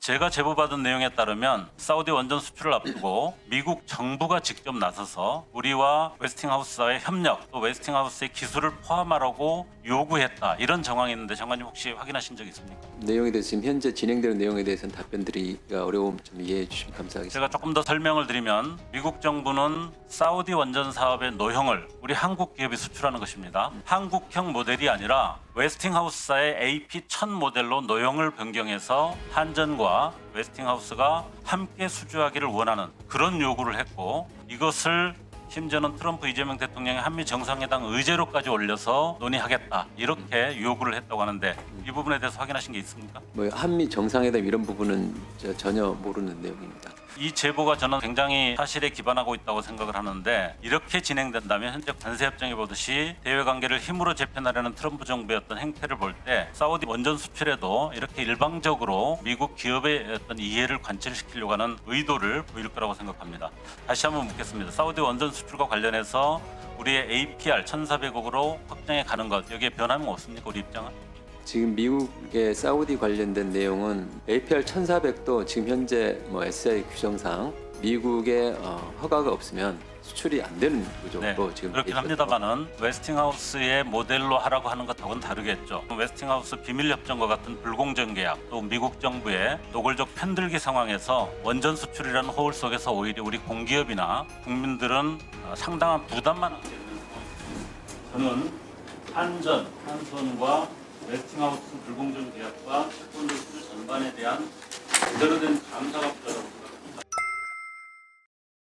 제가 제보받은 내용에 따르면 사우디 원전 수출을 앞두고 미국 정부가 직접 나서서 우리와 웨스팅하우스와의 협력 또 웨스팅하우스의 기술을 포함하라고 요구했다 이런 정황이 있는데 장관님 혹시 확인하신 적 있습니까? 내용에 대해서 지금 현재 진행되는 내용에 대해서는 답변드리기가 어려움 좀 이해해 주시면 감사하겠습니다. 제가 조금 더 설명을 드리면 미국 정부는 사우디 원전 사업의 노형을 우리 한국 기업이 수출하는 것입니다. 한국형 모델이 아니라 웨스팅하우스사의 AP1000 모델로 노형을 변경해서 한전과 웨스팅하우스가 함께 수주하기를 원하는 그런 요구를 했고 이것을 심지어는 트럼프 이재명 대통령이 한미 정상회담 의제로까지 올려서 논의하겠다 이렇게 요구를 했다고 하는데 이 부분에 대해서 확인하신 게 있습니까? 뭐 한미 정상회담 이런 부분은 저 전혀 모르는 내용입니다. 이 제보가 저는 굉장히 사실에 기반하고 있다고 생각을 하는데 이렇게 진행된다면 현재 관세협정에 보듯이 대외 관계를 힘으로 재편하려는 트럼프 어떤 행태를 볼 때 사우디 원전 수출에도 이렇게 일방적으로 미국 기업의 어떤 이해를 관철시키려고 하는 의도를 보일 거라고 생각합니다. 다시 한번 묻겠습니다. 사우디 원전 수출과 관련해서 우리의 APR 1,400억으로 확장해 가는 것 여기에 변함은 없습니까? 우리 입장은? 지금 미국의 사우디 관련된 내용은 APR 1400도 지금 현재 뭐 SI 규정상 미국의 어, 허가가 없으면 수출이 안 되는 구조로 네, 지금 그렇긴. 합니다만은 웨스팅하우스의 모델로 하라고 하는 것하고는 다르겠죠. 웨스팅하우스 비밀 협정과 같은 불공정 계약, 또 미국 정부의 노골적 편들기 상황에서 원전 수출이라는 호울 속에서 오히려 우리 공기업이나 국민들은 어, 상당한 부담만 하게 되는 저는 한전, 한수원과 웨스팅하우스 불공정 계약과 수주 전반에 대한 제대로 된 감사가 필요하다고